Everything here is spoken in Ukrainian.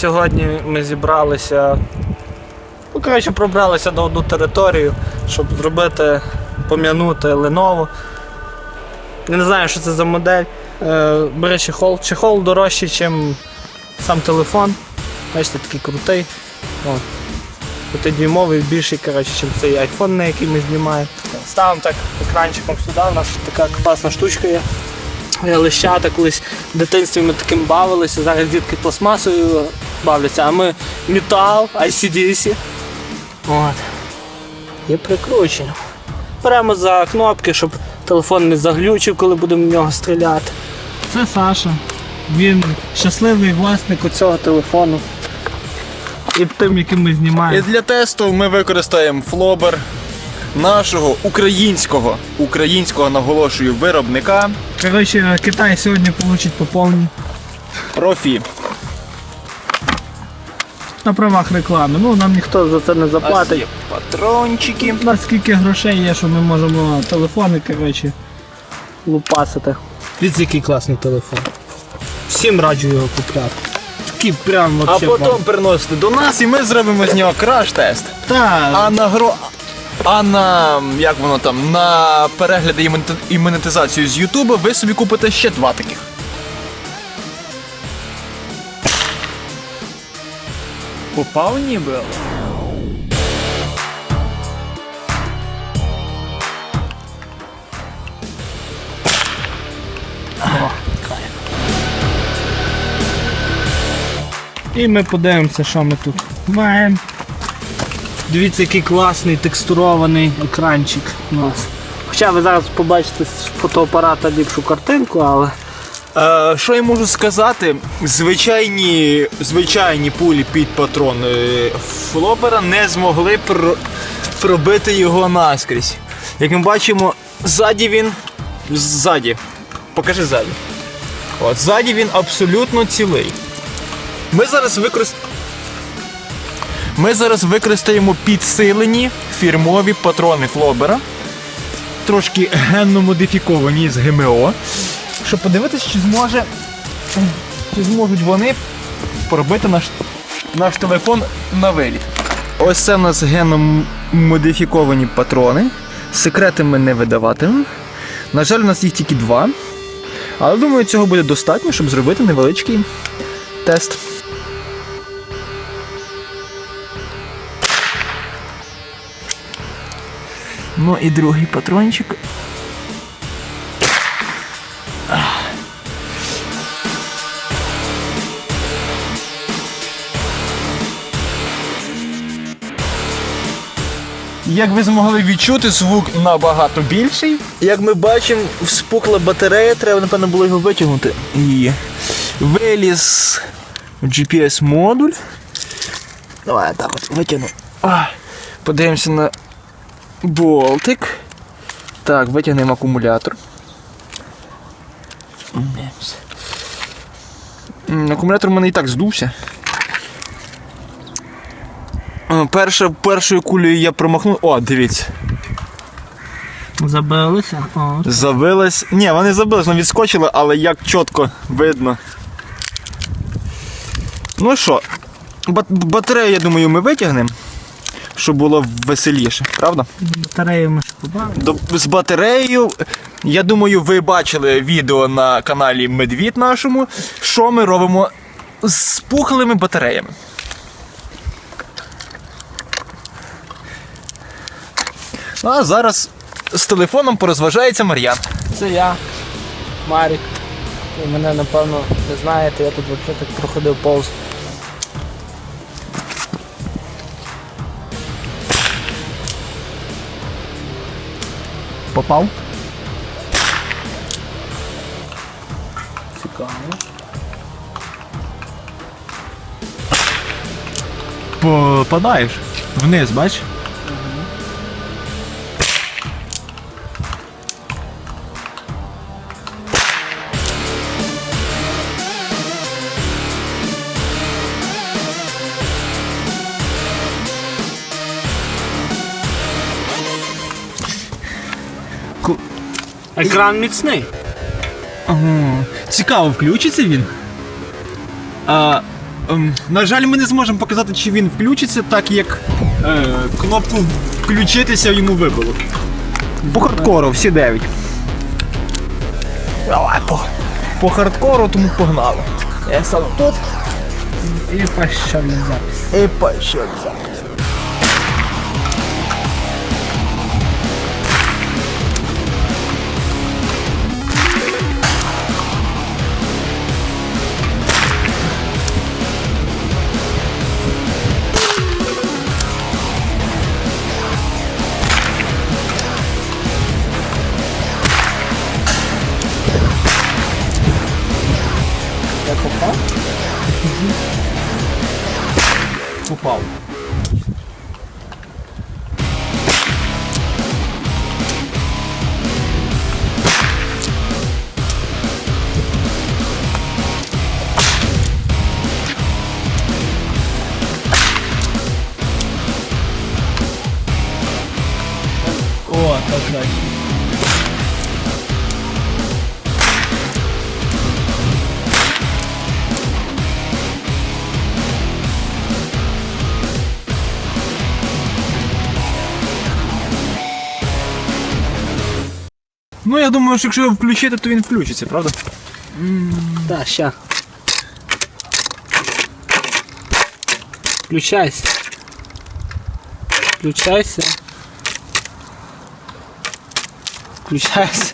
Сьогодні ми зібралися. Ну, коротше, пробралися на одну територію, щоб зробити, пом'янути Lenovo. Не знаю, що це за модель. Е, бери чехол. Чехол дорожчий, ніж сам телефон. Бачите, такий крутий. П'ятидюймовий, більший, коротше, ніж цей iPhone, на який ми знімаємо. Ставимо так екранчиком сюди, у нас така класна штучка є. Лищата колись в дитинстві ми таким бавилися, зараз дітки пластмасою бавляться, а ми метал, ICDC. От. І прикручуємо. Беремо за кнопки, щоб телефон не заглючив, коли будемо в нього стріляти. Це Саша. Він щасливий власник цього телефону. І тим, яким ми І знімаємо. для тесту ми використаємо флобер нашого українського, українського наголошую виробника Коротше, Китай сьогодні получить по повній. Профі. На правах реклами. Ну нам ніхто за це не заплатить. Є патрончики. У нас скільки грошей є, що ми можемо телефони, коротше, лупасити. Дивіться, який класний телефон. Всім раджу його купляти. Такий прям А вообще. потім приносити до нас і ми зробимо з нього краш-тест. Та, А на гро. А на як воно там, на перегляди і монет- і монетизацію з Ютуба ви собі купите ще два таких. Попав ніби. І ми подивимося, що ми тут маємо. Дивіться, який класний текстурований екранчик у нас. Хоча ви зараз побачите з фотоапарата ліпшу картинку, але Е, що я можу сказати? Звичайні, звичайні пулі під патрон е, флопера не змогли про, пробити його наскрізь. Як ми бачимо, ззаді він. Ззаді. Покажи ззаді. От, ззаді він абсолютно цілий. Ми зараз використаємо. Ми зараз використаємо підсилені фірмові патрони флобера. Трошки генно модифіковані з ГМО щоб подивитися, чи зможе. Чи зможуть вони пробити наш, наш телефон на виліт. Ось це в нас геном модифіковані патрони. Секрети ми не видаватимемо. На жаль, у нас їх тільки два. Але думаю, цього буде достатньо, щоб зробити невеличкий тест. Ну і другий патрончик. Як ви змогли відчути, звук набагато більший. Як ми бачимо, вспухла батарея, треба, напевно, було його витягнути. І виліз GPS-модуль. Давай так от витягну. Подивимося на болтик. Так, витягнемо акумулятор. Акумулятор у мене і так здувся. Е, Перша, першою кулею я промахнув. О, дивіться. забилися. О, Забилась. Ні, вони забились, вони відскочили, але як чітко видно. Ну що, бат- батарею, я думаю, ми витягнемо, щоб було веселіше, правда? батарею ми ще побавимо. З батареєю, я думаю, ви бачили відео на каналі Медвід нашому, що ми робимо з пухлими батареями. А зараз з телефоном порозважається Мар'ян. Це я, Марік. Ви мене напевно не знаєте, я тут взагалі так проходив повз. Попав? Цікаво. Попадаєш вниз, бач? Екран міцний. Ага. Цікаво, включиться він. А, Ем, на жаль, ми не зможемо показати, чи він включиться, так як е, кнопку включитися йому вибило. По хардкору всі 9. Давай по, по хардкору, тому погнали. Я сам тут І пішов на запис. і пішов запис. Я попав? Попав. О, так далі. Ну я думаю, що якщо включити, то він включиться, правда? Так, ща. Включайся. Включайся. Включайся.